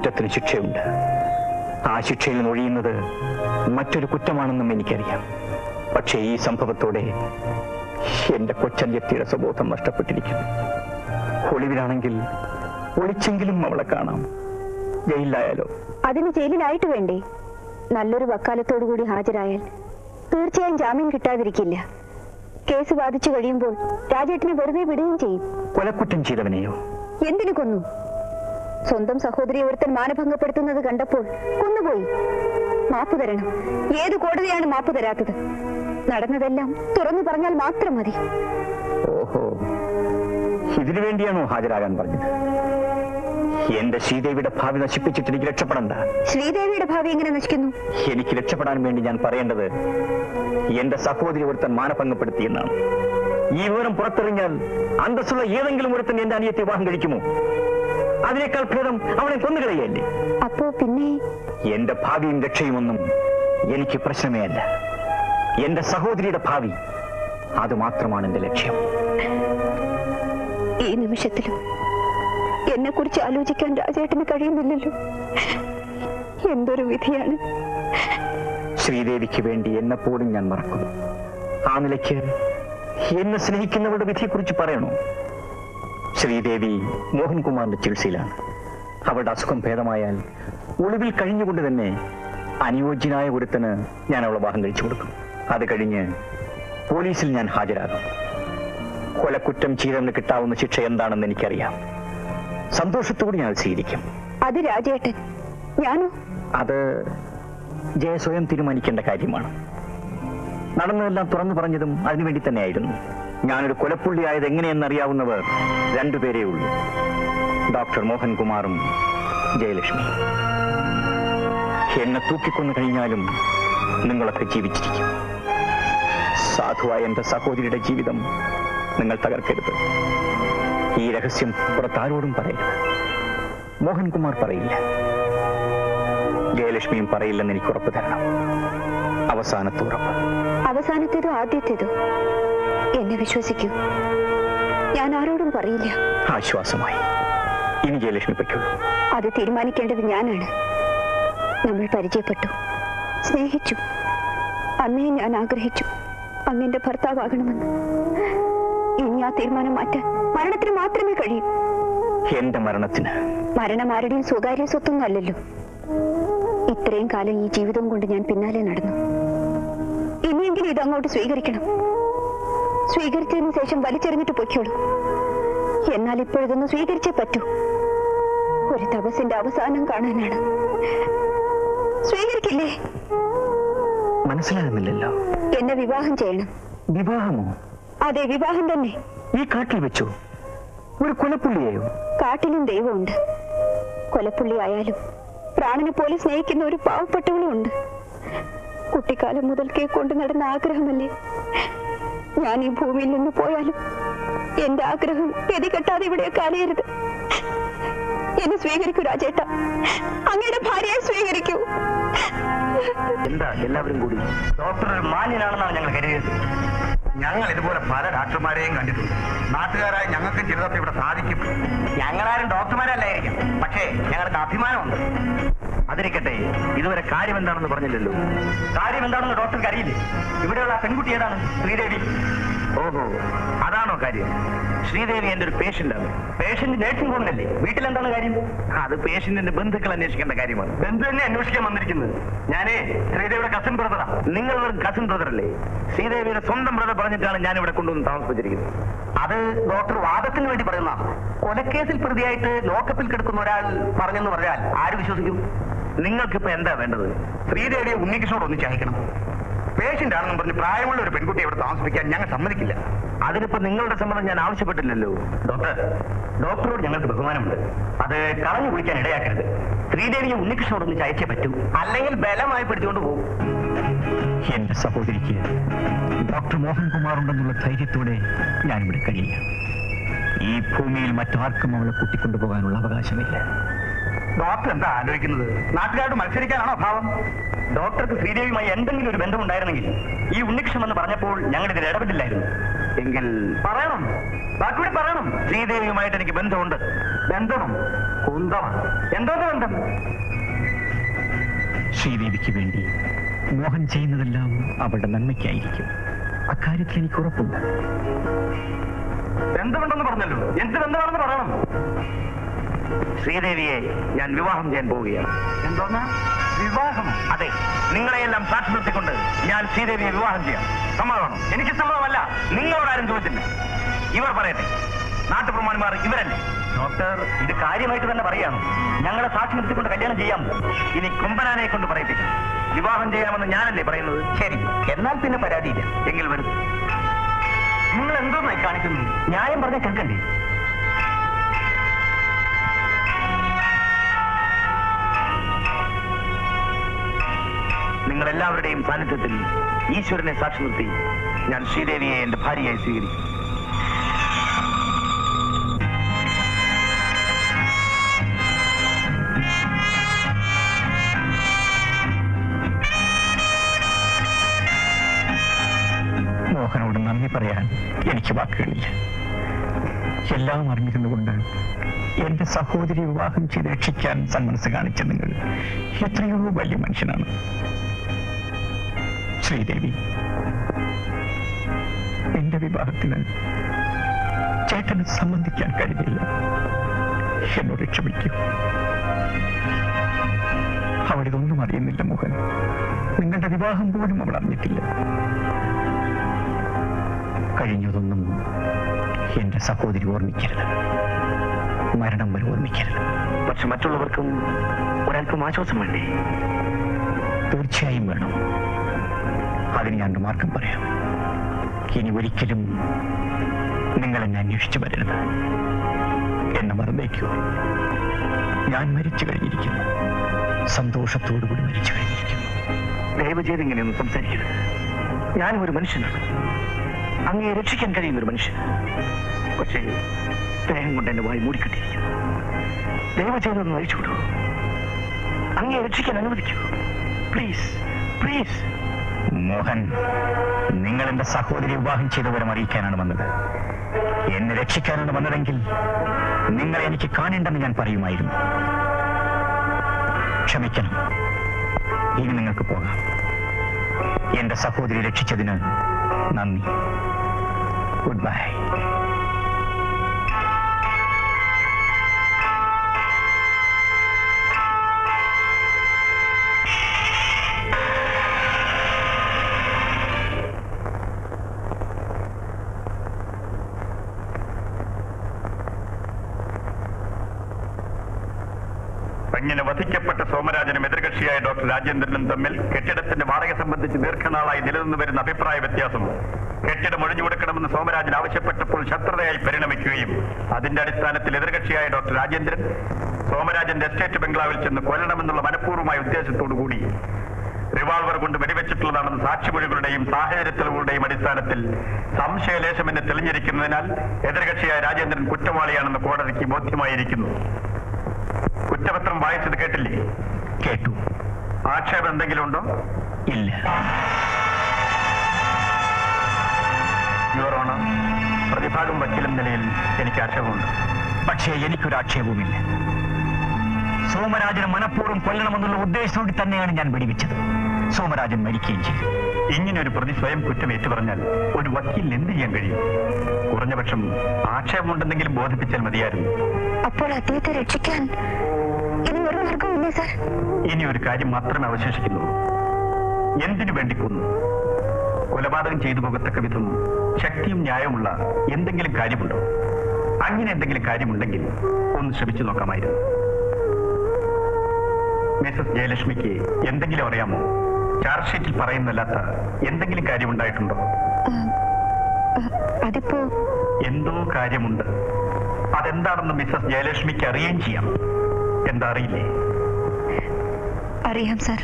കുറ്റത്തിന് ശിക്ഷയുണ്ട്. ആ ശിക്ഷയിൽ നിന്ന് ഒഴിയുന്നത് മറ്റൊരു കുറ്റമാണെന്നും എനിക്കറിയാം. പക്ഷേ ഈ സംഭവത്തോടെ എന്റെ കൊച്ചന്യത്തിയുടെ സ്വബോധം നഷ്ടപ്പെട്ടിരിക്കുന്നു. ഒളിവിലാണെങ്കിൽ ഒളിച്ചെങ്കിലും അവളെ കാണാം. ജയിലിലായാലോ? അതിന് ജയിലിലായിട്ട് വേണ്ടേ? നല്ലൊരു വക്കാലത്തോടു കൂടി ഹാജരായാൽ തീർച്ചയായും ജാമ്യം കിട്ടാതിരിക്കില്ല. കേസ് ബാധിച്ചു കഴിയുമ്പോൾ രാജേട്ടിനെ വെറുതെ വിടുകയും ചെയ്യും. കൊലക്കുറ്റം ചെയ്തവനെയോ? എന്തിനു കൊന്നു? സ്വന്തം സഹോദരിയെ ഒരുത്തൻ മാനഭംഗപ്പെടുത്തുന്നത് കണ്ടപ്പോൾ കൊന്നുപോയി. മാപ്പ് തരണം. ഏത് കോടതിയാണ് മാപ്പ് തരാത്തത്? നടന്നതെല്ലാം തുറന്നു പറഞ്ഞാൽ മാത്രം മതി. ഓഹോ. ഇതിനു വേണ്ടിയാണോ ഹാജരാകാൻ പറഞ്ഞത്? എന്റെ ശ്രീദേവിയുടെ ഭാവി നശിപ്പിച്ചിട്ട് എനിക്ക് രക്ഷപ്പെടണ്ട. ശ്രീദേവിയുടെ ഭാവി എങ്ങനെ നശിക്കുന്നു? എനിക്ക് രക്ഷപ്പെടാൻ വേണ്ടി ഞാൻ പറയേണ്ടത് എന്റെ സഹോദരി ഒരുത്തൻ മാനഭംഗപ്പെടുത്തി എന്നാണ്. ഈ വിവരം പുറത്തെറിഞ്ഞാൽ അന്തസ്സുള്ള ഏതെങ്കിലും ഒരുത്തൻ എന്റെ അനിയത്തെ വിവാഹം കഴിക്കുമോ? അതിനേക്കാൾ ഭേദം അവളെ കൊന്നുകളയല്ലേ? അപ്പോ പിന്നെ? എന്റെ ഭാവിയും രക്ഷയുമൊന്നും എനിക്ക് പ്രശ്നമേ അല്ല. എന്റെ സഹോദരിയുടെ ഭാവി അത് മാത്രമാണ് എന്റെ ലക്ഷ്യം. ഈ നിമിഷത്തിലും എന്നെ കുറിച്ച് ആലോചിക്കാൻ രാജേട്ടന് കഴിയുന്നില്ലല്ലോ. എന്തൊരു വിധിയാണ്? ശ്രീദേവിക്ക് വേണ്ടി എന്നെ പോലും ഞാൻ മറക്കും ആ നിലയ്ക്ക് എന്നെ സ്നേഹിക്കുന്നവരുടെ വിധിയെക്കുറിച്ച് പറയണോ? ശ്രീദേവി മോഹൻകുമാറിന്റെ ചികിത്സയിലാണ്. അവളുടെ അസുഖം ഭേദമായാൽ ഒളിവിൽ കഴിഞ്ഞുകൊണ്ട് തന്നെ അനുയോജ്യനായ ഒരുത്തന് ഞാൻ അവളെ വാഹനം കഴിച്ചു കൊടുക്കും. അത് കഴിഞ്ഞ് പോലീസിൽ ഞാൻ ഹാജരാകും. കൊലക്കുറ്റം ചെയ്തെന്ന് കിട്ടാവുന്ന ശിക്ഷ എന്താണെന്ന് എനിക്കറിയാം. സന്തോഷത്തോടെ ഞാൻ സ്വീകരിക്കും. അത് രാജേട്ടൻ ഞാനോ? അത് ജയസ്വയം തീരുമാനിക്കേണ്ട കാര്യമാണ്. നടന്നതെല്ലാം തുറന്നു പറഞ്ഞതും അതിനുവേണ്ടി തന്നെയായിരുന്നു. ഞാനൊരു കൊലപ്പുള്ളിയായത് എങ്ങനെയെന്നറിയാവുന്നവർ രണ്ടുപേരേ ഉള്ളൂ. ഡോക്ടർ മോഹൻകുമാറും ജയലക്ഷ്മി. എന്നെ തൂക്കിക്കൊന്നു കഴിഞ്ഞാലും നിങ്ങളൊക്കെ ജീവിച്ചിരിക്കും. സാധുവായ എന്റെ സഹോദരിയുടെ ജീവിതം നിങ്ങൾ തകർക്കരുത്. ഈ രഹസ്യം പുറത്താരോടും പറയില്ല മോഹൻകുമാർ പറയില്ല. ജയലക്ഷ്മിയും പറയില്ലെന്ന് എനിക്ക് ഉറപ്പ് തരണം. അവസാനത്തെ ഉറപ്പ്. അവസാനത്തേതോ ആദ്യത്തേതോ? എന്നെ വിശ്വസിക്കൂ. ഞാൻ ആരോടും പറയില്ല. ആശ്വാസമായി. ഇനി ജയലക്ഷ്മി അത് തീരുമാനിക്കേണ്ടത് ഞാനാണ്. നമ്മൾ പരിചയപ്പെട്ടു. സ്നേഹിച്ചു. അന്നേ ഞാൻ ആഗ്രഹിച്ചു. അങ്ങന്റെ ഭർത്താവാകണമെന്ന്. ഇനി ആ തീരുമാനം മാറ്റാൻ മരണത്തിന് മാത്രമേ കഴിയൂ. എന്റെ മരണത്തിന്? മരണം ആരുടെയും സ്വകാര്യ സ്വത്തൊന്നും അല്ലല്ലോ. ഇത്രയും കാലം ഈ ജീവിതം കൊണ്ട് ഞാൻ പിന്നാലെ നടന്നു. ഇനിയെങ്കിലും ഇതങ്ങോട്ട് സ്വീകരിക്കണം. സ്വീകരിച്ചതിന് ശേഷം വലിച്ചെറിഞ്ഞിട്ട് പൊയ്ക്കോളൂ. എന്നാൽ ഇപ്പോഴിതൊന്ന് സ്വീകരിച്ചേ പറ്റൂ. ഒരു തപസിന്റെ അവസാനം കാണാനാണ്. സ്വീകരിക്കില്ലേ? മനസ്സിലാകുന്നില്ലല്ലോ. എന്നെ വിവാഹം ചെയ്യണം. വിവാഹമോ? അതെ വിവാഹം തന്നെ. ഈ കാട്ടിൽ വെച്ചു? ഒരു കൊലപ്പുള്ളിയായോ? കാട്ടിലും ദൈവമുണ്ട്. കൊലപ്പുള്ളി ആയാലും പ്രാണനെ പോലെ സ്നേഹിക്കുന്ന ഒരു പാവപ്പെട്ടവളും ഉണ്ട്. കുട്ടിക്കാലം മുതൽക്കേ കൊണ്ട് നടന്ന ആഗ്രഹമല്ലേ? ഞാൻ ഈ ഭൂമിയിൽ നിന്ന് പോയാലും എന്റെ ആഗ്രഹം ഗതി കെട്ടാതെ ഇവിടെയൊക്കെ അലയരുത്. എന്നെ സ്വീകരിക്കൂ രാജേട്ട. അങ്ങയുടെ ഭാര്യയെ സ്വീകരിക്കൂ. എന്താ എല്ലാവരും കൂടി? ഡോക്ടർ മാന്യനാണെന്നാണ് ഞങ്ങൾ കരുതിയത്. ഞങ്ങൾ ഇതുപോലെ പല ഡോക്ടർമാരെയും കണ്ടിട്ടുണ്ട്. നാട്ടുകാരായ ഞങ്ങൾക്കും ചിലതൊക്കെ ഇവിടെ സാധിക്കും. ഞങ്ങളാരും ഡോക്ടർമാരല്ലായിരിക്കും. പക്ഷേ ഞങ്ങൾക്ക് അഭിമാനമുണ്ട്. അതിരിക്കട്ടെ ഇതുവരെ കാര്യം എന്താണെന്ന് പറഞ്ഞില്ലല്ലോ. കാര്യം എന്താണെന്ന് ഡോക്ടർക്ക് അറിയില്ലേ? ഇവിടെയുള്ള പെൺകുട്ടി ഏതാണ്? ശ്രീദേവി. ഓഹോ. അതാണോ കാര്യം? ശ്രീദേവി എന്റെ ഒരു പേഷ്യന്റ് ആണ് പേഷ്യന്റ് നേഴ്സിംഗ് ഹോമിലല്ലേ വീട്ടിൽ എന്താണ് കാര്യം? അത് പേഷ്യന്റിന്റെ ബന്ധുക്കൾ അന്വേഷിക്കേണ്ട കാര്യമാണ്. ബന്ധു തന്നെ അന്വേഷിക്കാൻ വന്നിരിക്കുന്നത്. ഞാനേ ശ്രീദേവിയുടെ കസിൻ ബ്രദറാ നിങ്ങൾ ഒരു കസിൻ ബ്രദർ അല്ലേ? ശ്രീദേവിയുടെ സ്വന്തം ബ്രദർ പറഞ്ഞിട്ടാണ് ഞാൻ ഇവിടെ കൊണ്ടുവന്ന് താമസിപ്പിച്ചിരിക്കുന്നത് അത് ഡോക്ടർ വാദത്തിന് വേണ്ടി പറയുന്ന കൊലക്കേസിൽ പ്രതിയായിട്ട് ലോക്കപ്പിൽ കിടക്കുന്ന ഒരാൾ പറഞ്ഞെന്ന് പറഞ്ഞാൽ ആര് വിശ്വസിക്കും? നിങ്ങൾക്കിപ്പോ എന്താ വേണ്ടത്? ശ്രീദേവിയെ ഉണ്ണികൃഷ്ണോട് ഒന്നിച്ച് അയക്കണം പേഷ്യന്റ് ആണെന്നും പറഞ്ഞ് പ്രായമുള്ള ഒരു പെൺകുട്ടി ഇവിടെ താമസിപ്പിക്കാൻ ഞങ്ങൾ സമ്മതിക്കില്ല. അതിനിപ്പോ നിങ്ങളുടെ സമ്മതം ഞാൻ ആവശ്യപ്പെട്ടില്ലല്ലോ. ഡോക്ടർ ഡോക്ടറോട് ഞങ്ങൾക്ക് ബഹുമാനമുണ്ട്. അത് കളഞ്ഞു കുളിക്കാൻ ഇടയാക്കരുത്. ശ്രീദേവിയെ ഉണ്ണികൃഷ്ണനോടൊന്ന് ചയച്ചേ പറ്റൂ. അല്ലെങ്കിൽ ബലമായി പിടിച്ചുകൊണ്ട് പോകും. എന്റെ സഹോദരിക്ക് ഡോക്ടർ മോഹൻകുമാർ ഉണ്ടെന്നുള്ള ധൈര്യത്തോടെ ഞാനിവിടെ കഴിയില്ല. ഈ ഭൂമിയിൽ മറ്റാർക്കും അവളെ കൂട്ടിക്കൊണ്ടുപോകാനുള്ള അവകാശമില്ല. ഡോക്ടർ എന്താ ആലോചിക്കുന്നത്? നാട്ടുകാരോട് മത്സരിക്കാനാണോ ഭാവം? ഡോക്ടർക്ക് ശ്രീദേവിയുമായി എന്തെങ്കിലും ഒരു ബന്ധമുണ്ടായിരുന്നെങ്കിൽ ഈ ഉണ്ണിക്ഷം എന്ന് പറഞ്ഞപ്പോൾ ഞങ്ങൾ ഇതിൽ ഇടപെട്ടില്ലായിരുന്നു എങ്കിൽ പറയണം. ബാക്കിയുടെ പറയണം. ശ്രീദേവിയുമായിട്ട് എനിക്ക് ബന്ധമുണ്ട്. ബന്ധമോ കുന്തമാണ് എന്തോന്ന് ബന്ധം? ശ്രീദേവിക്ക് വേണ്ടി മോഹൻ ചെയ്യുന്നതെല്ലാം അവളുടെ നന്മയ്ക്കായിരിക്കും. അക്കാര്യത്തിൽ എനിക്ക് ഉറപ്പുണ്ട്. ബന്ധമുണ്ടെന്ന് പറഞ്ഞല്ലോ. എന്ത് ബന്ധമാണെന്ന് പറയണം. ശ്രീദേവിയെ ഞാൻ വിവാഹം ചെയ്യാൻ പോവുകയാണ്. എന്തോന്നാ? വിവാഹം? അതെ നിങ്ങളെയെല്ലാം സാക്ഷി നിർത്തിക്കൊണ്ട് ഞാൻ ശ്രീദേവിയെ വിവാഹം ചെയ്യാം. സമ്മതമാണോ? എനിക്ക് സമ്മതമല്ല. നിങ്ങളോടാരും ചോദിച്ചില്ല. ഇവർ പറയട്ടെ. നാട്ടുപ്രമാണിമാർ ഇവരല്ലേ? ഡോക്ടർ ഇത് കാര്യമായിട്ട് തന്നെ പറയാണ് ഞങ്ങളെ സാക്ഷി നിർത്തിക്കൊണ്ട് കല്യാണം ചെയ്യാം. ഇനി കുമ്പനാനെ കൊണ്ട് പറയിപ്പിക്കും. വിവാഹം ചെയ്യാമെന്ന് ഞാനല്ലേ പറയുന്നത്? ശരി എന്നാൽ പിന്നെ പരാതിയില്ല. എങ്കിൽ വരും. നിങ്ങൾ എന്തോന്നായി കാണിക്കുന്നു ന്യായം പറഞ്ഞ കേൾക്കണ്ടേ നിങ്ങൾ എല്ലാവരുടെയും സാന്നിധ്യത്തിൽ ഈശ്വരനെ സാക്ഷി നിർത്തി ഞാൻ ശ്രീദേവിയെ എന്റെ ഭാര്യയായി സ്വീകരിക്കും. മോഹനോട് നന്ദി പറയാൻ എനിക്ക് വാക്കുകളില്ല എല്ലാം അറിഞ്ഞിരുന്നുകൊണ്ട് എന്റെ സഹോദരി വിവാഹം ചെയ്ത് രക്ഷിക്കാൻ സന്മനസ് കാണിച്ച നിങ്ങൾ എത്രയോ വലിയ മനുഷ്യനാണ്. ശ്രീദേവി എന്റെ വിവാഹത്തിന് ചേട്ടന് സംബന്ധിക്കാൻ കഴിയില്ല എന്നോട് ക്ഷമിക്കൂ. അവൾ ഇതൊന്നും അറിയുന്നില്ല മോഹൻ. നിങ്ങളുടെ വിവാഹം പോലും അവൾ അറിഞ്ഞിട്ടില്ല. കഴിഞ്ഞതൊന്നും എന്റെ സഹോദരി ഓർമ്മിക്കരുത്. മരണം വരെ ഓർമ്മിക്കരുത്. പക്ഷെ മറ്റുള്ളവർക്കും ഒരല്പം ആശ്വാസം വേണ്ടേ? തീർച്ചയായും വേണം. അതിന് ഞാൻ മാർഗം പറയാം. ഇനി ഒരിക്കലും നിങ്ങൾ എന്നെ അന്വേഷിച്ചു വരരുത്. എന്നെ മറന്നേക്കൂ ഞാൻ മരിച്ചു കഴിഞ്ഞിരിക്കുന്നു. സന്തോഷത്തോടുകൂടി മരിച്ചു കഴിഞ്ഞിരിക്കുന്നു. ദയവ് ഇങ്ങനെയൊന്നും സംസാരിക്കരുത്. ഞാനും ഒരു മനുഷ്യനാണ്. അങ്ങയെ രക്ഷിക്കാൻ കഴിയുന്ന ഒരു മനുഷ്യൻ. പക്ഷേ സ്നേഹം കൊണ്ട് എന്റെ വായി മൂടിക്കിട്ടിരിക്കുന്നു. ദയവ് ചെയ്തൊന്ന് കൊടുക്കൂ. അങ്ങയെ രക്ഷിക്കാൻ അനുവദിക്കൂ. Please please. മോഹൻ നിങ്ങൾ എന്റെ സഹോദരി വിവാഹം ചെയ്ത വിവരം അറിയിക്കാനാണ് വന്നത്. എന്നെ രക്ഷിക്കാനാണ് വന്നതെങ്കിൽ നിങ്ങളെ എനിക്ക് കാണേണ്ടെന്ന് ഞാൻ പറയുമായിരുന്നു. ക്ഷമിക്കണം. ഇനി നിങ്ങൾക്ക് പോകാം. എന്റെ സഹോദരി രക്ഷിച്ചതിന് നന്ദി. ഗുഡ് ബൈ അങ്ങനെ വധിക്കപ്പെട്ട സോമരാജനും എതിർകക്ഷിയായ ഡോക്ടർ രാജേന്ദ്രനും തമ്മിൽ കെട്ടിടത്തിന്റെ വാടക സംബന്ധിച്ച് ദീർഘനാളായി നിലനിന്ന് വരുന്ന അഭിപ്രായ വ്യത്യാസം. കെട്ടിടം ഒഴിഞ്ഞു കൊടുക്കണമെന്ന് സോമരാജൻ ആവശ്യപ്പെട്ടപ്പോൾ ശത്രുതയായി പരിണമിക്കുകയും അതിന്റെ അടിസ്ഥാനത്തിൽ എതിർകക്ഷിയായ ഡോക്ടർ രാജേന്ദ്രൻ സോമരാജന്റെ എസ്റ്റേറ്റ് ബംഗ്ലാവിൽ ചെന്ന് കൊല്ലണമെന്നുള്ള മനഃപൂർവമായ ഉദ്ദേശത്തോടുകൂടി റിവാൾവർ കൊണ്ട് വെടിവെച്ചിട്ടുള്ളതാണെന്ന് സാക്ഷിമൊഴികളുടെയും സാഹചര്യ തെളിവുകളുടെയും അടിസ്ഥാനത്തിൽ സംശയലേശമെന്ന് തെളിഞ്ഞിരിക്കുന്നതിനാൽ എതിർകക്ഷിയായ രാജേന്ദ്രൻ കുറ്റവാളിയാണെന്ന് കോടതിക്ക് ബോധ്യമായിരിക്കുന്നു. കുറ്റപത്രം വായിച്ചത് കേട്ടില്ലേ? കേട്ടു. ആക്ഷേപം എന്തെങ്കിലും ഉണ്ടോ? ഇല്ല. യുവർ ഓണർ പ്രതിഭാഗം വക്കീലും നിലയിൽ എനിക്ക് ആക്ഷേപമുണ്ട്. പക്ഷേ എനിക്കൊരു ആക്ഷേപവുമില്ല. സോമരാജന് മനഃപൂർവം കൊല്ലണമെന്നുള്ള ഉദ്ദേശത്തോടെ തന്നെയാണ് ഞാൻ വെടിവെച്ചത്. സോമരാജൻ മരിക്കുകയും ചെയ്തു. ഇങ്ങനെ ഒരു പ്രതി സ്വയം കുറ്റം ഏറ്റുപറഞ്ഞാൽ ഒരു വക്കീൽ എന്ത് ചെയ്യാൻ കഴിയും? കുറഞ്ഞപക്ഷം ആക്ഷേപമുണ്ടെന്നെങ്കിലും ബോധിപ്പിച്ചാൽ മതിയായിരുന്നു. അപ്പോൾ അദ്ദേഹത്തെ രക്ഷിക്കാൻ സാർ. ഇനി ഒരു കാര്യം മാത്രമേ അവശേഷിക്കുന്നുള്ളൂ. എന്തിനു വേണ്ടി കൊന്നു? കൊലപാതകം ചെയ്തു പോകത്തക്ക വിധം ശക്തിയും ന്യായമുള്ള എന്തെങ്കിലും കാര്യമുണ്ടോ? അങ്ങനെ എന്തെങ്കിലും കാര്യമുണ്ടെങ്കിൽ ഒന്ന് ശ്രമിച്ചു നോക്കാമായിരുന്നു. മിസസ് ജയലക്ഷ്മിക്ക് എന്തെങ്കിലും അറിയാമോ? ചാർജ് ഷീറ്റിൽ പറയുന്നല്ലാത്ത എന്തെങ്കിലും കാര്യമുണ്ടായിട്ടുണ്ടോ? അതിപ്പോ എന്തോ കാര്യമുണ്ട്. അതെന്താണെന്ന് മിസസ് ജയലക്ഷ്മിക്ക് അറിയുകയും ചെയ്യാം. എന്താ അറിയില്ലേ? അറിയാം സർ.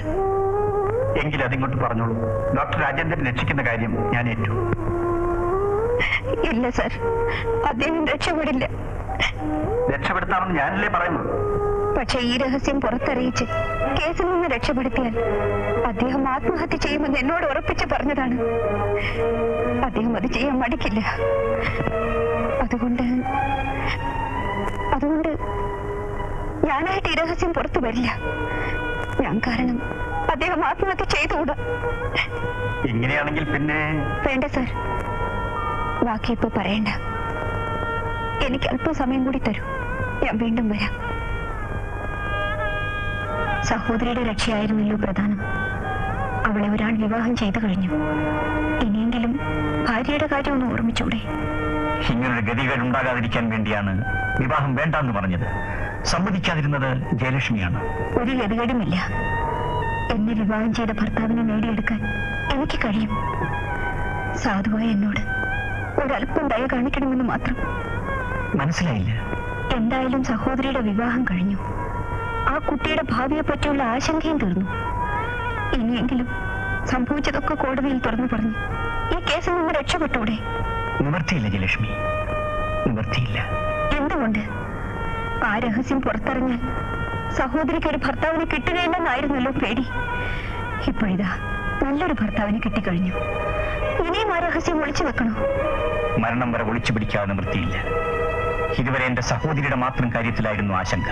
എങ്കിൽ അതിങ്ങോട്ട് പറഞ്ഞോളൂ. ഡോക്ടർ രാജേന്ദ്രൻ രക്ഷിക്കുന്ന കാര്യം ഞാൻ ഏറ്റു. ഇല്ല സർ. അദ്ദേഹം രക്ഷപ്പെടില്ല. രക്ഷപ്പെടുത്താമെന്ന് ഞാനല്ലേ പറയുന്നു പക്ഷേ ഈ രഹസ്യം പുറത്തറിയിച്ച് കേസിൽ നിന്ന് രക്ഷപ്പെടുത്തിയാൽ അദ്ദേഹം ആത്മഹത്യ ചെയ്യുമെന്ന് എന്നോട് ഉറപ്പിച്ച് പറഞ്ഞതാണ്. അദ്ദേഹം അത് ചെയ്യാൻ മടിക്കില്ല. അതുകൊണ്ട് അതുകൊണ്ട് ഞാനായിട്ട് ഈ രഹസ്യം പുറത്തു വരില്ല. ഞാൻ കാരണം അദ്ദേഹം ആത്മഹത്യ ചെയ്തുകൂടാ? ഇങ്ങനെയാണെങ്കിൽ പിന്നെ വേണ്ട സാർ. ബാക്കി ഇപ്പൊ പറയണ്ട. എനിക്ക് അല്പസമയം കൂടി തരൂ. ഞാൻ വീണ്ടും വരാം. സഹോദരിയുടെ രക്ഷയായിരുന്നല്ലോ പ്രധാനം. അവളെ ഒരാൾ വിവാഹം ചെയ്തു കഴിഞ്ഞു. ഇനിയെങ്കിലും ഭാര്യയുടെ കാര്യം ഒന്ന് ഓർമ്മിച്ചൂടെ? ഇങ്ങനൊരു ഗതികേട് ഉണ്ടാകാതിരിക്കാൻ വേണ്ടിയാണ് വിവാഹം വേണ്ടെന്ന് പറഞ്ഞത്. സമ്മതിക്കാതിരുന്നത് ജയലക്ഷ്മിയാണ്. ഒരു ഗതികേടുമില്ല. എന്നെ വിവാഹം ചെയ്ത ഭർത്താവിനെ നേടിയെടുക്കാൻ എനിക്ക് കഴിയും. സാധുവായ എന്നോട് ഒരല്പം ദയ കാണിക്കണമെന്ന് മാത്രം. മനസ്സിലായില്ല. എന്തായാലും സഹോദരിയുടെ വിവാഹം കഴിഞ്ഞു. ആ കുട്ടിയുടെ ഭാവിയെ പറ്റിയുള്ള ആശങ്കയും തീർന്നു. ഇനിയെങ്കിലും സംഭവിച്ചതൊക്കെ കോടതിയിൽ തുറന്നു പറഞ്ഞു. ഈ കേസിൽ നിന്ന് രക്ഷപ്പെട്ടൂടെ? നിവർത്തിയില്ല ജലക്ഷ്മി നിവർത്തിയില്ല. എന്തുകൊണ്ട്? ആ രഹസ്യം പുറത്തറിഞ്ഞാൽ സഹോദരിക്ക് ഒരു ഭർത്താവിനെ കിട്ടുകയില്ലെന്നായിരുന്നല്ലോ പേടി. ഇപ്പോഴിതാ നല്ലൊരു ഭർത്താവിനെ കിട്ടിക്കഴിഞ്ഞു. ഇനിയും ആ രഹസ്യം ഒളിച്ചു വെക്കണോ? മരണം വരെ ഒളിച്ചു പിടിക്കാതെ നിവൃത്തിയില്ല ഇതുവരെ എന്റെ സഹോദരിയുടെ മാത്രം കാര്യത്തിലായിരുന്നു ആശങ്ക.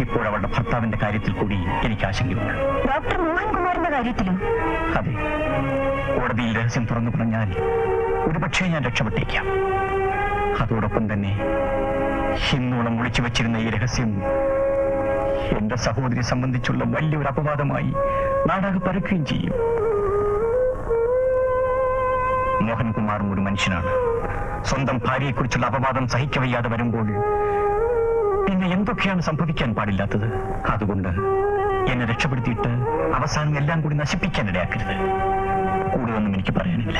ഇപ്പോൾ അവളുടെ ഭർത്താവിന്റെ കാര്യത്തിൽ കൂടി എനിക്ക് ആശങ്കയുണ്ട്. ഡോക്ടർ മോഹൻകുമാറിന്റെ കാര്യത്തിലും. അതെ. കോടതിയിൽ രഹസ്യം തുറന്നു പറഞ്ഞാൽ ഒരുപക്ഷെ ഞാൻ രക്ഷപ്പെട്ടേക്കാം. അതോടൊപ്പം തന്നെ ഇന്നോളം ഒളിച്ചു വെച്ചിരുന്ന ഈ രഹസ്യം എന്റെ സഹോദരി സംബന്ധിച്ചുള്ള വലിയൊരു അപവാദമായി നാടാകെ പരക്കുകയും ചെയ്യും. മോഹൻകുമാറും ഒരു മനുഷ്യനാണ്. സ്വന്തം ഭാര്യയെക്കുറിച്ചുള്ള അപവാദം സഹിക്കവയ്യാതെ വരുമ്പോൾ പിന്നെ എന്തൊക്കെയാണ് സംഭവിക്കാൻ പാടില്ലാത്തത്? അതുകൊണ്ട് എന്നെ രക്ഷപ്പെടുത്തിയിട്ട് അവസാനം എല്ലാം കൂടി നശിപ്പിക്കാൻ ഇടയാക്കരുത്. കൂടുതലൊന്നും എനിക്ക് പറയാനില്ല.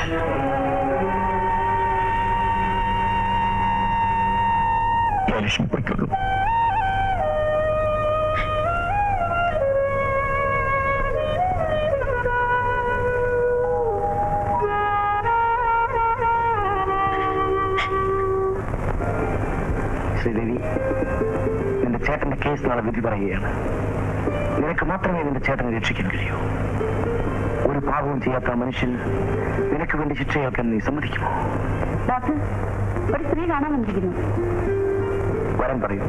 ജയലക്ഷ്മി പൊയ്ക്കൊള്ളൂ ശ്രീദേവി നിന്റെ ചേട്ടന്റെ കേസ് നാളെ വിധി പറയുകയാണ്. നിനക്ക് മാത്രമേ നിന്റെ ചേട്ടനെ രക്ഷിക്കാൻ കഴിയൂ. ഒരു പാപവും ചെയ്യാത്ത മനുഷ്യൻ നിനക്ക് വേണ്ടി ശിക്ഷയേൽക്കാൻ നീ സമ്മതിക്കുമോ? ഡോക്ടർ ഒരു സ്ത്രീ കാണാൻ വന്നിരിക്കുന്നു. വരാൻ പറയൂ.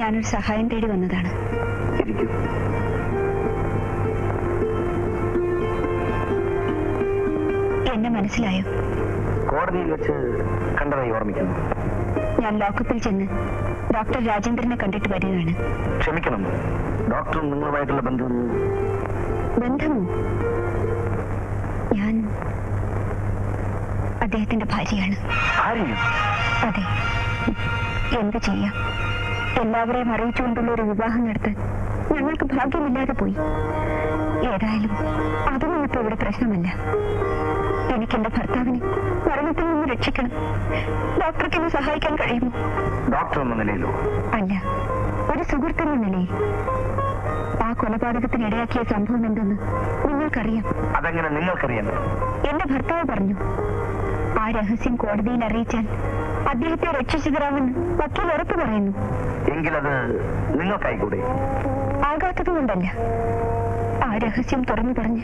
ഞാനൊരു സഹായം തേടി വന്നതാണ്. എന്നെ മനസ്സിലായോ? കോടതിയിൽ വെച്ച് കണ്ടതായി ഓർമ്മിക്കുന്നു. ഞാൻ ലോക്കപ്പിൽ ചെന്ന് ഡോക്ടർ രാജേന്ദ്രനെ കണ്ടിട്ട് വരികയാണ്. ക്ഷമിക്കണം. ഡോക്ടർ നിങ്ങളുമായിട്ടുള്ള ബന്ധം ബന്ധമോ? ഞാൻ അദ്ദേഹത്തിന്റെ ഭാര്യയാണ്. അതെ. എന്ത് ചെയ്യാം? എല്ലാവരെയും അറിയിച്ചുകൊണ്ടുള്ള ഒരു വിവാഹം നടത്താൻ ഞങ്ങൾക്ക് ഭാഗ്യമില്ലാതെ പോയി. ഏതായാലും അതൊന്നും ഇപ്പൊ ഇവിടെ പ്രശ്നമല്ല. എനിക്ക് എന്റെ ഭർത്താവിനെ മരണത്തിൽ നിന്ന് രക്ഷിക്കണം. ഡോക്ടർക്ക് എന്നെ സഹായിക്കാൻ കഴിയുമോ? ഡോക്ടർ എന്ന നിലയിലോ? അല്ല ഒരു സുഹൃത്തെന്ന നിലയിൽ. ആ കൊലപാതകത്തിന് ഇടയാക്കിയ സംഭവം എന്തെന്ന് നിങ്ങൾക്കറിയാം? അതെങ്ങനെ നിങ്ങൾക്കറിയാം? എന്റെ ഭർത്താവ് പറഞ്ഞു ആ രഹസ്യം കോടതിയിൽ അറിയിച്ചാൽ അദ്ദേഹത്തെ രക്ഷിച്ചു തരാമെന്ന് വക്കീൽ ഉറപ്പ് പറയുന്നു. എങ്കിലത് നിങ്ങൾക്കായിക്കൂടെ? ആകാത്തത് കൊണ്ടല്ല രഹസ്യം തുറന്നു പറഞ്ഞ്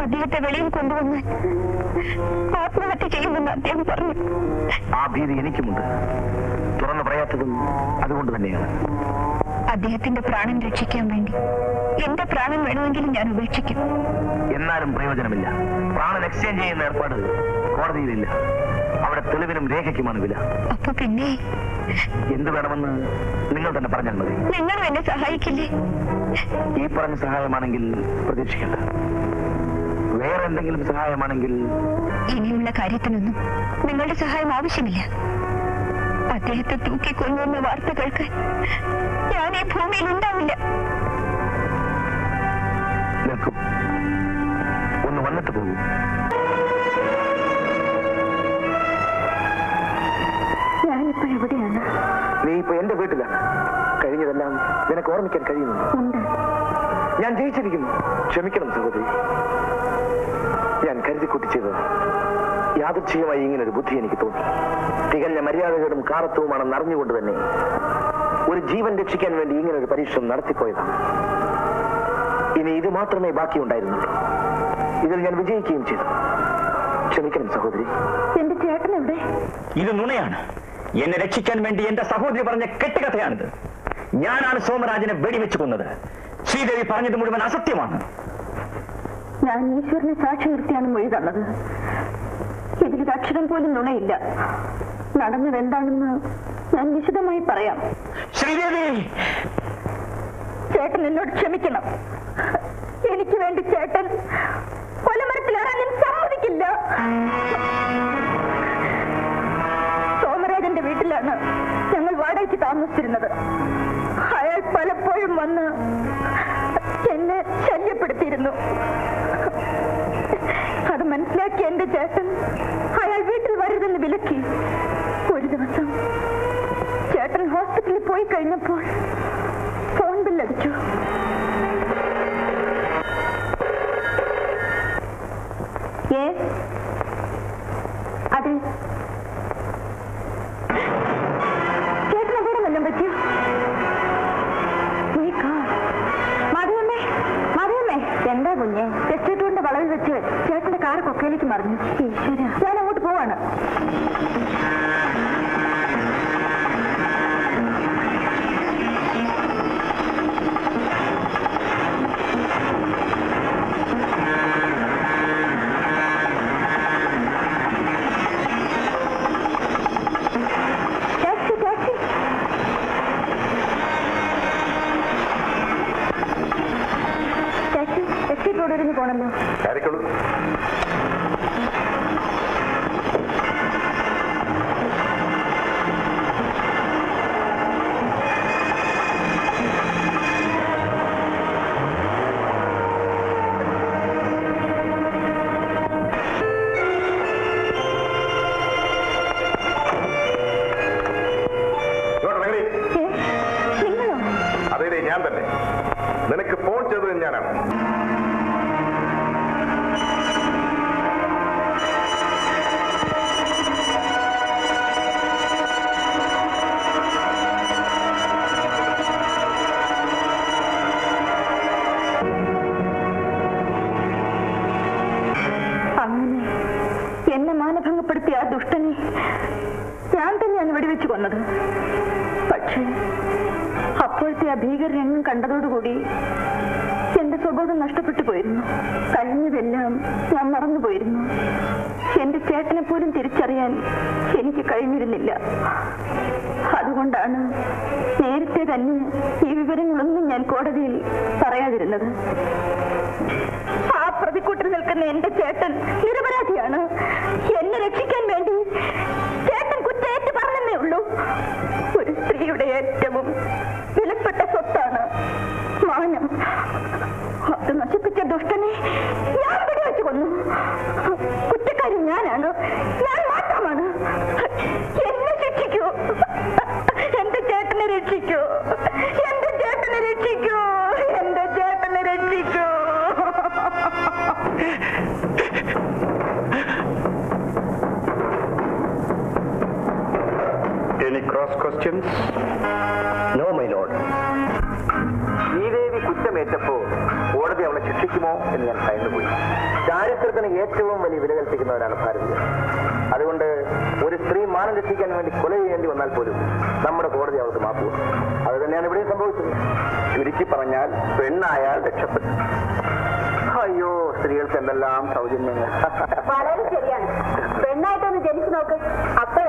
അദ്ദേഹത്തെ വെളിയിൽ കൊണ്ടുവന്നാൽ ആത്മഹത്യ ചെയ്യുമെന്ന് അദ്ദേഹം പറഞ്ഞു. ആ ഭീതി എനിക്കുമുണ്ട്. തുറന്നു പറയാത്തതും അതുകൊണ്ട് തന്നെയാണ്. അദ്ദേഹത്തിന്റെ പ്രാണൻ രക്ഷിക്കാൻ വേണ്ടി. എന്റെ പ്രാണൻ വേണമെങ്കിലും ഞാൻ ഉപേക്ഷിക്കും. എന്നാലും പ്രയോജനമില്ല. പ്രാണൻ എക്സ്ചേഞ്ച് ചെയ്യുന്ന ഏർപ്പാട് കോടതിയിലില്ല. അവിടെ തെളിവിനും രേഖയ്ക്കുമാണ് വില. അപ്പൊ പിന്നെ? എന്ത് വേണമെന്ന് നിങ്ങൾ തന്നെ പറഞ്ഞാൽ മതി. നിങ്ങളും എന്നെ സഹായിക്കില്ലേ? ഈ പറഞ്ഞ സഹായമാണെങ്കിൽ പ്രതീക്ഷിക്കണ്ട. വേറെ എന്തെങ്കിലും സഹായമാണെങ്കിൽ ഇനിയുള്ള കാര്യത്തിനൊന്നും നിങ്ങളുടെ സഹായം ആവശ്യമില്ല. അദ്ദേഹത്തെ തൂക്കിക്കൊല്ലുന്ന വാർത്ത കേൾക്കാൻ ഞാൻ ഈ ഭൂമിയിൽ ഉണ്ടാവില്ല. ഒന്ന് വന്നിട്ട് പോകും. ഞാനിപ്പോ എവിടെയാണ്? നീ ഇപ്പൊ എന്റെ വീട്ടിലാണ് കഴിഞ്ഞതെല്ലാം നിനക്ക് ഓർമ്മിക്കാൻ കഴിയുന്നു ഉണ്ട്. ഞാൻ ജയിച്ചിരിക്കുന്നു. ക്ഷമിക്കണം സഹോദരി. ഞാൻ കരുതി ചെയ്തത്. യാദൃച്ഛികമായി ഇങ്ങനെ ഒരു ബുദ്ധി എനിക്ക് തോന്നി. തികഞ്ഞ മര്യാദകളും കാറത്വവുമാണെന്ന് അറിഞ്ഞുകൊണ്ട് തന്നെ ഒരു ജീവൻ രക്ഷിക്കാൻ വേണ്ടി ഇങ്ങനെ ഒരു പരീക്ഷണം നടത്തിപ്പോയതാണ് ഇനി ഇത് മാത്രമേ ബാക്കിയുണ്ടായിരുന്നുള്ളൂ. ഇതിൽ ഞാൻ വിജയിക്കുകയും ചെയ്തു. ക്ഷമിക്കണം സഹോദരി. എന്റെ ചേട്ടൻ എവിടെ? ഇത് നുണയാണ്. എന്നെ രക്ഷിക്കാൻ വേണ്ടി എന്റെ സഹോദരി പറഞ്ഞ കെട്ടുകഥയാണിത്. ഞാനാണ് സോമരാജനെ വെടിവെച്ചു കൊന്നത്. ശ്രീദേവി പറഞ്ഞത് മുഴുവൻ അസത്യമാണ്. ഞാൻ ഈശ്വരനെ സാക്ഷി നിർത്തിയാണ് മൊഴി തന്നത്. ഇതിൽ അക്ഷരം പോലും നുണയില്ല. നടന്നത് എന്താണെന്ന് ഞാൻ വിശദമായി പറയാം. ശ്രീദേവി! ചേട്ടൻ എന്നോട് ക്ഷമിക്കണം. എനിക്ക് വേണ്ടി ചേട്ടൻ കൊലമരത്തിലേറാൻ ഞാൻ സമ്മതിക്കില്ല. സോമരാജന്റെ വീട്ടിലാണ് ഞങ്ങൾ വാടകയ്ക്ക് താമസിച്ചിരുന്നത്. അയാൾ പലപ്പോഴും വന്ന് എന്നെ ശല്യപ്പെടുത്തിയിരുന്നു. എന്റെ ചേട്ടൻ അയാൾ വീട്ടിൽ വരരുതെന്ന് വിലക്കി ഒരു ദിവസം ചേട്ടൻ ഹോസ്പിറ്റലിൽ പോയി കഴിഞ്ഞപ്പോൾ ഫോൺ ബില്ലടിച്ചു. ഏ? കൊക്കയിലേക്ക് മറിഞ്ഞു. ഞാൻ അങ്ങോട്ട് പോവാണ്. പക്ഷേ അപ്പോഴത്തെ ആ ഭീകരരംഗം കണ്ടതോടുകൂടി എന്റെ സ്വബോധം നഷ്ടപ്പെട്ടു പോയിരുന്നു. കഴിഞ്ഞതെല്ലാം ഞാൻ മറന്നു പോയിരുന്നു. എന്റെ ചേട്ടനെ പോലും തിരിച്ചറിയാൻ എനിക്ക് കഴിഞ്ഞിരുന്നില്ല. അതുകൊണ്ടാണ് നേരത്തെ തന്നെ ഈ വിവരങ്ങളൊന്നും ഞാൻ കോടതിയിൽ പറയാതിരുന്നത്. ആ പ്രതിക്കൂട്ടിൽ നിൽക്കുന്ന എന്റെ ചേട്ടൻ നിരപരാധിയാണ്. എന്നെ രക്ഷിക്കാൻ ഏറ്റവും വിലപ്പെട്ട സ്വത്താണ്. മാനം. അത് നശിപ്പിച്ച ദുഷ്ടനെ ഞാൻ വെടിവെച്ച് കൊന്നു. കുറ്റക്കാരി ഞാനാണ്. ഞാൻ മാത്രമാണ്. എന്നെ രക്ഷിക്കൂ. എന്റെ ചേട്ടനെ രക്ഷിക്കൂ. എന്റെ ചേട്ടനെ രക്ഷിക്കൂ. എന്റെ ചേട്ടനെ രക്ഷിക്കൂ. എനി ക്രോസ് ക്വസ്റ്റ്യൻസ് ശിക്ഷിക്കുമോ എന്ന് ഞാൻ ഭയന്നുപോയി ചാരിത്രത്തിന് ഏറ്റവും വലിയ വില കൽപ്പിക്കുന്നവരാണ് ഭാരതീയർ. അതുകൊണ്ട് ഒരു സ്ത്രീ മാനം രക്ഷിക്കാൻ വേണ്ടി കൊല ചെയ്യേണ്ടി വന്നാൽ പോലും നമ്മുടെ കോടതി അവർക്ക് മാപ്പ്. അത് തന്നെയാണ് ഇവിടെ സംഭവിച്ചത്. ചുരുക്കി പറഞ്ഞാൽ പെണ്ണായാൽ രക്ഷപ്പെട്ടു അയ്യോ സ്ത്രീകൾക്ക് എന്തെല്ലാം സൗജന്യങ്ങൾ. വളരെ ശരിയാണ്. പെണ്ണായിട്ടൊന്ന് ജനിച്ചു നോക്ക്. അപ്പോഴറിയാം